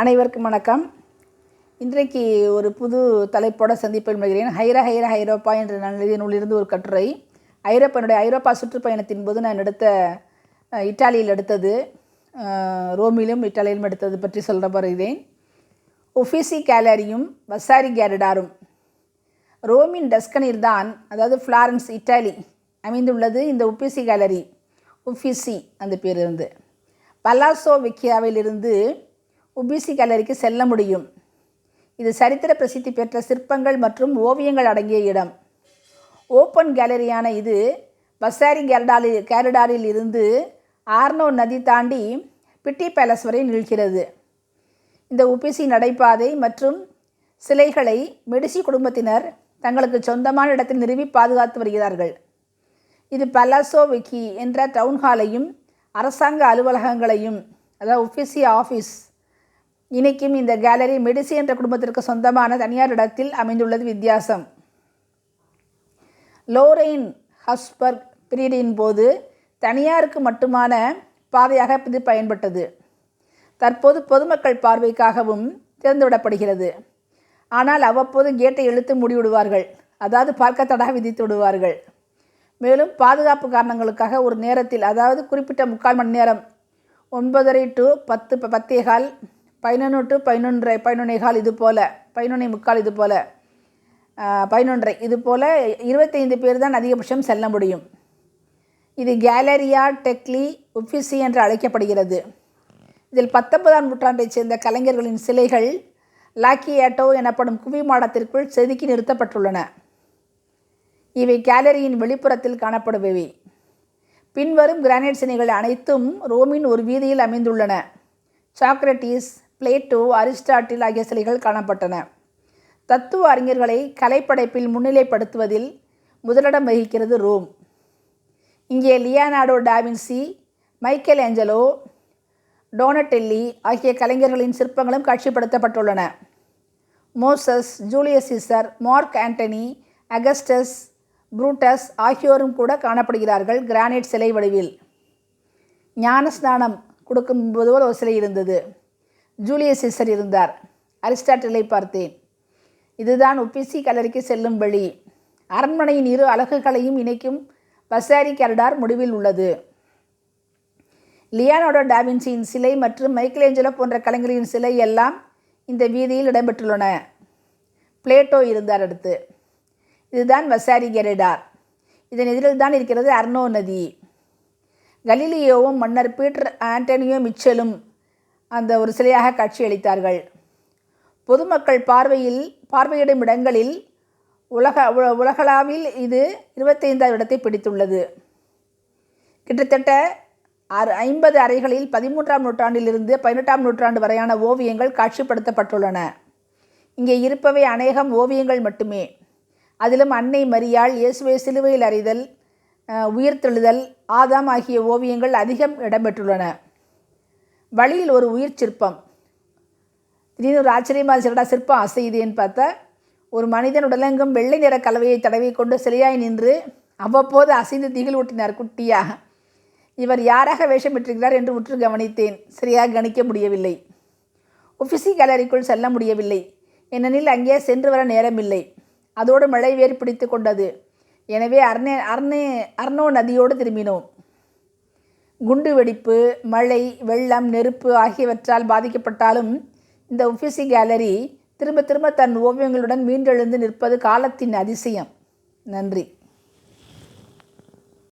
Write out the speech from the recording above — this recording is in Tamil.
அனைவருக்கும் வணக்கம். இன்றைக்கு ஒரு புது தலைப்போட சந்திப்பில் மகிழ்கிறேன் ஹைரா ஹைரா ஐரோப்பா என்ற நல்ல நூலிருந்து ஒரு கட்டுரை. ஐரோப்பானுடைய ஐரோப்பா சுற்றுப்பயணத்தின் போது நான் எடுத்த இட்டாலியில் எடுத்தது ரோமிலும் இட்டாலியிலும் எடுத்தது பற்றி சொல்ல வருகிறேன். ஒஃபிசி கேலரியும் வசாரி கேரடாரும். ரோமின் டஸ்கனில் தான் அதாவது ஃப்ளாரன்ஸ் இட்டாலி அமைந்துள்ளது இந்த உப்பிசி கேலரி. உஃபிசி அந்த பேர் இருந்து. பல்லாசோ விக்கியாவிலிருந்து உபிசி கேலரிக்கு செல்ல முடியும். இது சரித்திர பிரசித்தி பெற்ற சிற்பங்கள் மற்றும் ஓவியங்கள் அடங்கிய இடம். ஓப்பன் கேலரியான இது பசாரி கேரடாலில் கேரடாரில் இருந்து ஆர்னோ நதி தாண்டி பிட்டி பேலஸ் வரை நிற்கிறது இந்த உபிசி நடைபாதை மற்றும் சிலைகளை மெடிசி குடும்பத்தினர் தங்களுக்கு சொந்தமான இடத்தில் நிறுவி பாதுகாத்து வருகிறார்கள். இது பலாசோ விக்கி என்ற டவுன் ஹாலையும் அரசாங்க அலுவலகங்களையும் அதாவது உபிசி ஆஃபீஸ் இணைக்கும் இந்த கேலரி மெடிசி என்ற குடும்பத்திற்கு சொந்தமான தனியார் இடத்தில் அமைந்துள்ளது வித்தியாசம். லோரெயின் ஹஸ்பர்க் பீரியடின் போது தனியாருக்கு மட்டுமான பாதையாக இது பயன்பட்டது. தற்போது பொதுமக்கள் பார்வைக்காகவும் திறந்துவிடப்படுகிறது. ஆனால் அவ்வப்போது கேட்டை இழுத்து மூடிவிடுவார்கள். அதாவது பார்க்க தடை விதித்து விடுவார்கள். மேலும் பாதுகாப்பு காரணங்களுக்காக ஒரு நேரத்தில் அதாவது குறிப்பிட்ட முக்கால் மணி நேரம் ஒன்பதரை டு பத்து ப- பதினொன்று டு பதினொன்றரை பதினொன்றே கால் இது போல் பதினொன்றே முக்கால் இது போல் பதினொன்றரை இது போல் இருபத்தைந்து பேர் தான் அதிகபட்சம் செல்ல முடியும். இது கேலரியா டெக்லி உஃபிசி என்று அழைக்கப்படுகிறது. இதில் பத்தொன்பதாம் நூற்றாண்டைச் சேர்ந்த கலைஞர்களின் சிலைகள் லாக்கியாட்டோ எனப்படும் குவி மாடத்திற்குள் செதுக்கி நிறுத்தப்பட்டுள்ளன. இவை கேலரியின் வெளிப்புறத்தில் காணப்படுபவை. பின்வரும் கிரானைட் சிலைகள் அனைத்தும் ரோமின் ஒரு வீதியில் அமைந்துள்ளன. சாக்ரட்டிஸ் பிளேட்டோ அரிஸ்டாட்டில் ஆகிய சிலைகள் காணப்பட்டன. தத்துவ அறிஞர்களை கலைப்படைப்பில் முன்னிலைப்படுத்துவதில் முதலிடம் வகிக்கிறது ரோம். இங்கே Leonardo da Vinci Michelangelo Donatello ஆகிய கலைஞர்களின் சிற்பங்களும் காட்சிப்படுத்தப்பட்டுள்ளன. Moses Julius Caesar Mark Antony Augustus Brutus ஆகியோரும் கூட காணப்படுகிறார்கள் கிரானைட் சிலை வடிவில். ஞானஸ்நானம் கொடுக்கும் போது ஒரு சிலை இருந்தது. ஜூலியஸ் சீசர் இருந்தார். அரிஸ்டாட்டிலை பார்த்தேன். இதுதான் உப்பிசி கலரிக்கு செல்லும் வழி. அரண்மனையின் இரு அலகுகளையும் இணைக்கும் பசாரி கரடார் முடிவில் உள்ளது. லியானோடோ டாவின்சியின் சிலை மற்றும் மைக்கேலேஞ்சலோ போன்ற கலைஞர்களின் சிலை எல்லாம் இந்த வீதியில் இடம்பெற்றுள்ளன. பிளேட்டோ இருந்தார் அடுத்து. இதுதான் வசாரி கெரடார். இதன் எதிரில் தான் இருக்கிறது அர்னோ நதி. கலிலியோவும் மன்னர் பீட்டர் ஆண்டனியோ மிச்சலும் அந்த ஒரு சிலையாக காட்சியளித்தார்கள் பொதுமக்கள் பார்வையில் பார்வையிடும் இடங்களில் உலக உலகளாவில் இது இருபத்தைந்தாவது இடத்தை பிடித்துள்ளது. கிட்டத்தட்ட அறு ஐம்பது அறைகளில் பதிமூன்றாம் நூற்றாண்டிலிருந்து பதினெட்டாம் நூற்றாண்டு வரையான ஓவியங்கள் காட்சிப்படுத்தப்பட்டுள்ளன. இங்கே இருப்பவை அநேகம் ஓவியங்கள் மட்டுமே. அதிலும் அன்னை மரியாள் இயேசுவை சிலுவையில் அறிதல் உயிர்த்தெழுதல் ஆதாம் ஆகிய ஓவியங்கள் அதிகம் இடம்பெற்றுள்ளன. வழியில் ஒரு உயிர் சிற்பம். திடீர்னு ஒரு ஆச்சரியமாக சிலடா சிற்பம் அசையுதுன்னு பார்த்தா ஒரு மனிதன் உடலெங்கும் வெள்ளை நிற கலவையை தடவி கொண்டு சிலையாய் நின்று அவ்வப்போது அசைந்து திகில் ஊட்டினார். குட்டியாக இவர் யாராக வேஷமிட்டிருக்கிறார் என்று உற்று கவனித்தேன். சரியாக கணிக்க முடியவில்லை. ஒஃபிசி கேலரிக்குள் செல்ல முடியவில்லை. ஏனெனில் அங்கே சென்று வர நேரமில்லை. அதோடு மழை வேறு பிடித்து கொண்டது. எனவே அர்ணே அர்ணே அர்ணோ நதியோடு திரும்பினோம். குண்டு வெடிப்பு மழை வெள்ளம் நெருப்பு ஆகியவற்றால் பாதிக்கப்பட்டாலும் இந்த உஃபிசி கேலரி திரும்ப திரும்ப தன் ஓவியங்களுடன் மீண்டெழுந்து நிற்பது காலத்தின் அதிசயம். நன்றி.